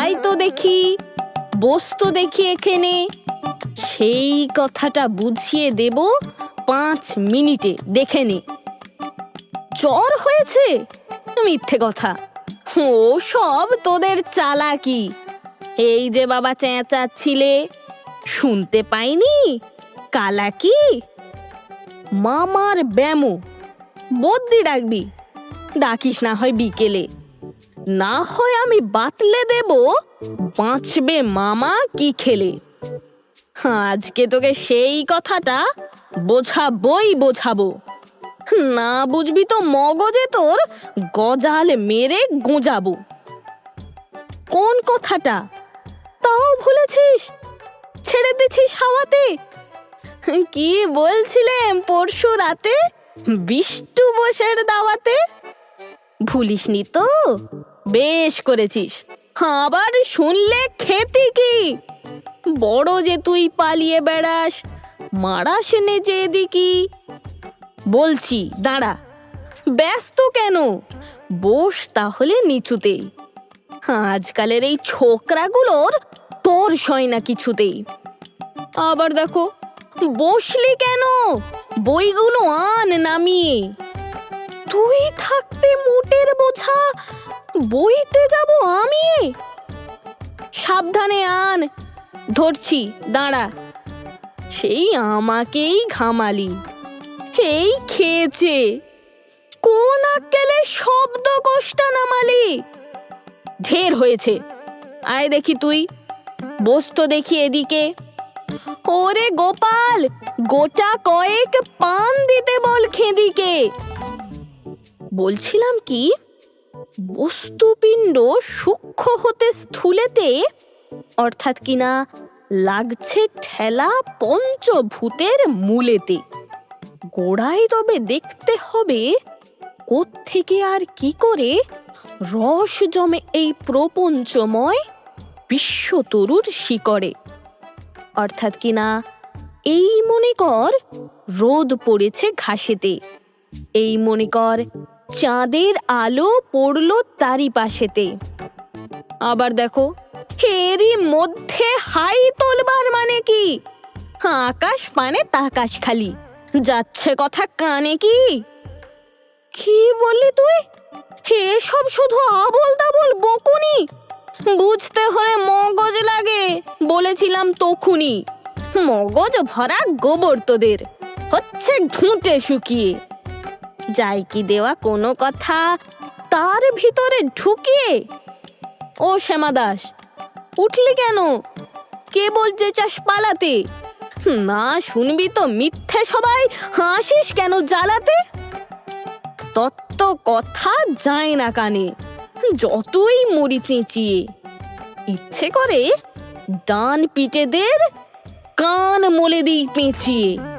আয় তো দেখি বস তো দেখি এখানে। সেই কথাটা বুঝিয়ে দেব পাঁচ মিনিটে, দেখে নে। জ্বর হয়েছে? মিথ্যে কথা। ও সব তোদের চালাকি। এই যে বাবা চেঁচাচ্ছিলে, শুনতে পাইনি? কালাকি? মামার ব্যামো, বদ্যি ডাকবি ডাকিস না হয় বিকেলে। না হয় আমি বাতলে দেব, বাঁচবে মামা কি খেলে? আজকে তোকে সেই কথাটা বোঝাবই বোঝাবো। না বুঝবি তো মগজে তোর গজাল মেরে গোঁজাবো। কোন কথাটা? তাও ভুলেছিস? ছেড়ে দিছিস হাওয়াতে? কি বলছিলেন পরশু রাতে? বিষ্টু বসের দাওয়াতে? ভুলিসনি তো? বেশ করেছিস। আবার শুনলে খেতি কি? বড় যে তুই পালিয়ে বেড়াস, মারাস নে যে এদিকি। বলছি, দাঁড়া, ব্যস্ত কেন? বস তাহলে নিচুতেই। আজকালের এই ছোকরাগুলোর তোর সয় না কিছুতেই। আবার দেখো, বসলি কেন? বইগুলো আন নামিয়ে। তুই থাকতে মোটের বইতে যাব আমি? সাবধানে আন। ধরছি, দাঁড়া। সেই আমাকেই ঘামালি। এই খেয়েছে। কোন আক্কেলে শব্দ কোষ্টা নামালি? ঢের হয়েছে। আয় দেখি তুই। বসতো দেখি এদিকে। ওরে গোপাল, গোটা কয়েক পান দিতে বল খেদিকে। বলছিলাম কি? বস্তুপিণ্ড সূক্ষ্ম হতে স্থূলেতে, অর্থাৎ কিনা লাগছে ঠেলা পঞ্চভূতের মূলেতে। গোড়ায় তবে দেখতে হবে থেকে আর কি করে রস জমে এই প্রপঞ্চময় বিশ্বতরুর শিকড়ে। অর্থাৎ কিনা এই মনে কর রোদ পড়েছে ঘাসেতে। এই মনে কর চাঁদের আলো পড়ল তারই পাশেতে। আবার দেখো এরই মধ্যে হাই তোলবার মানে কি? আকাশ পানে তাকাশ খালি। যাচ্ছে কথা কানে কি? কি বললি তুই? এসব শুধু আবল তাবল বকুনি। বুঝতে হলে মগজ লাগে, বলেছিলাম তখুনি। মগজ ভরা গোবর তোদের, হচ্ছে ঘুঁটে শুকিয়ে। যাই কি দেওয়া কোনো কথা। তার ভিতরে ঢুকিয়ে। ও শ্যামা দাস, উঠলি কেন? কে বলছে চাস পালাতে? না শুনবি তো মিথ্যে সবাই, হাসিস কেন জ্বালাতে? তত্ত্ব কথা যায় না কানে, যতই মুড়ি চেঁচিয়ে। ইচ্ছে করে ডান পিটেদের কান মলে দিই পেঁচিয়ে।